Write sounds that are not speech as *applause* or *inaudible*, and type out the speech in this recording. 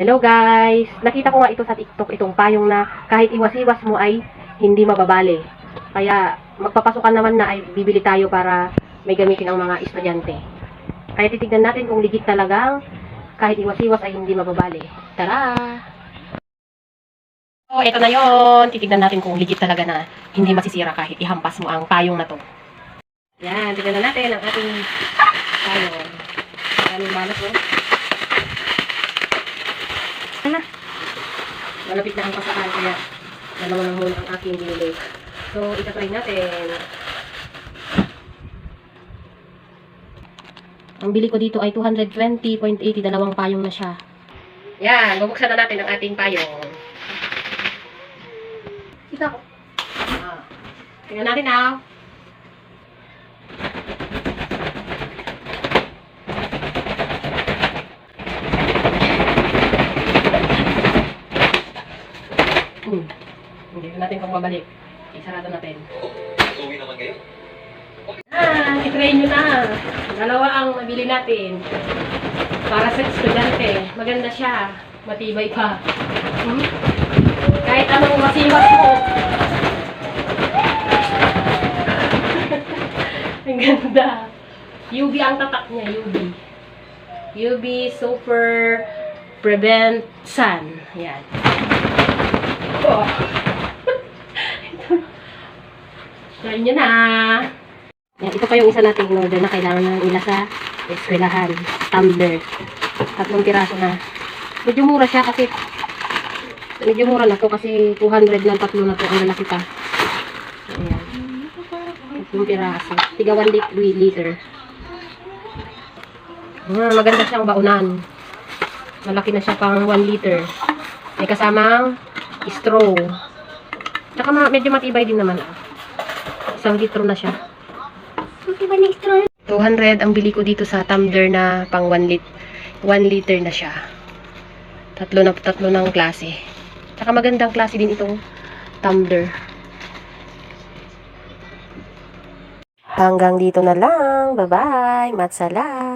Hello guys! Nakita ko nga ito sa TikTok, itong payong na kahit iwas-iwas mo ay hindi mababali. Kaya magpapasukan naman na ay bibili tayo para may gamitin ang mga estudyante. Kaya titignan natin kung legit talagang kahit iwas-iwas ay hindi mababali. Tara! So, ito na yon. Titignan natin kung legit talaga na hindi masisira kahit ihampas mo ang payong na to. Yan, tignan na natin ang ating payong. Maraming balas oh. Ano? Malapit na ang pasakan kaya dalawa lang muna ang aking binili. So, itatry natin. Ang bili ko dito ay 220.80, dalawang payong na siya. Yan, bubuksan na natin ang ating payong. Kita ko. Ah. Tingnan natin ah. Hmm. Hindi na natin pang babalik. Isarado natin. Uwi naman kayo? Ah, i-try nyo na. Dalawa ang nabili natin. Para sa estudyante. Maganda siya. Matibay pa. Hmm? Kahit anong masiwas mo. *laughs* ang ganda. UV ang tatak niya, UV. UV Super Prevent Sun. Yan. Oh. *laughs* Try nyo na. Yan, ito pa yung isa nating order na kailangan na nila sa eskwelahan. Tumbler. Tatlong piraso na. Medyo mura siya kasi medyo mura na to kasi 200 lang tatlo na to ang lalaki pa. Ayan. Tatlong piraso. Tiga 1 lit- liter. Ah, maganda siyang baunan. Malaki na siya pang 1 liter. May kasamang straw. Tsaka ma- medyo matibay din naman. ah. Isang litro na siya. 200 ang bili ko dito sa tumbler na pang 1 lit 1 liter na siya. Tatlo na tatlo ng klase. Tsaka magandang klase din itong tumbler. Hanggang dito na lang. Bye-bye. Matsala.